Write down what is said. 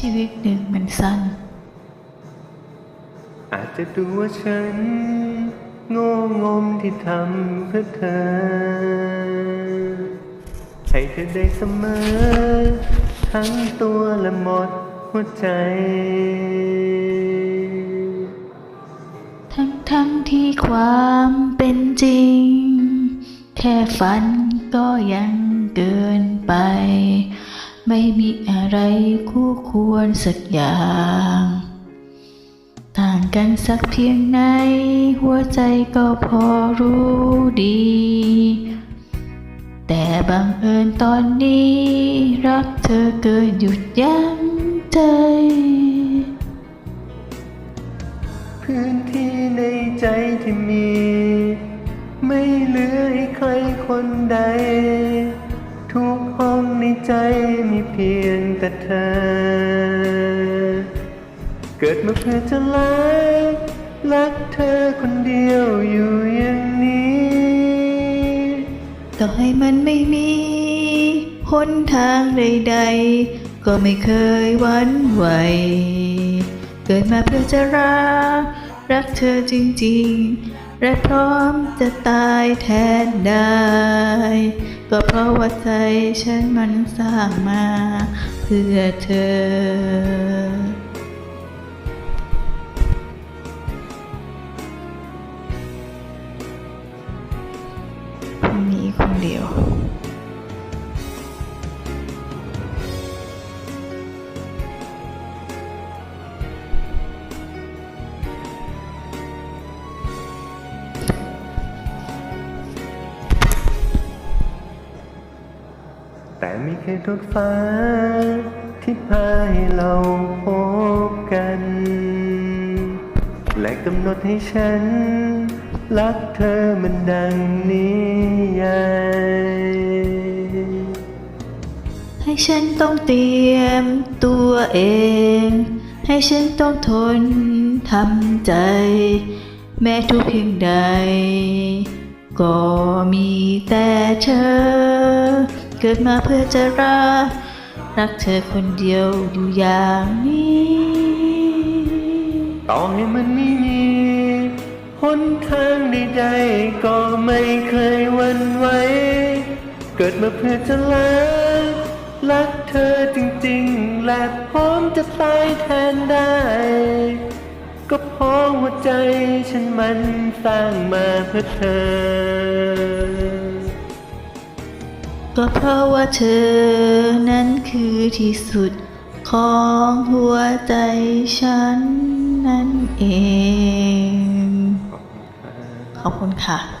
ชีวิตหนึ่งมันสั้น อาจจะดูว่าฉัน โง่งมที่ทำเพื่อเธอ ให้เธอได้เสมอ ทั้งตัวและหมดหัวใจ ทั้งทั้งที่ความเป็นจริง แค่ฝันก็ยังเกินไป ไม่มีอะไรคู่ควรสักอย่าง ต่างกันสักเพียงไหน หัวใจก็พอรู้ดี แต่บังเอิญตอนนี้ รักเธอเกินหยุดยั้งใจ พื้นที่ในใจที่มี ไม่เหลือให้ใครคนใด งในใจมีเพียงแต่เธอ เกิดมาเพื่อจะรักรักเธอคนเดียวอยู่อย่างนี้ ต่อให้มันไม่มีหนทางใดๆ ก็ไม่เคยหวันไหว เกิดมาเพื่อจะรัก รักเธอจริงๆ และพร้อมจะตายแทนได้ ก็เพราะว่าใจฉันมันสร้างมา เพื่อเธอมีคนเดียว แต่มีแค่ทุกฟ้า ที่พาให้เราพบกัน และกำหนดให้ฉัน รักเธอมันดังนิยายให้ฉันต้องเตรียมตัวเอง ให้ฉันต้องทนทำใจ แม้ทุกเพียงใด ก็มีแต่เธอ เกิดมาเพื่อจะรัก รักเธอคนเดียวอยู่อย่างนี้ ต่อให้มันไม่มีหนทางใดๆก็ไม่เคยหวันไหวเกิดมาเพื่อจะรัก รักเธอจริงๆ และพร้อมจะตายแทนได้ ก็เพราะหัวใจฉันมันสร้างมาเพื่อเธอ ก็เพราะว่าเธอนั้นคือที่สุดของหัวใจฉันนั่นเอง ขอบคุณค่ะ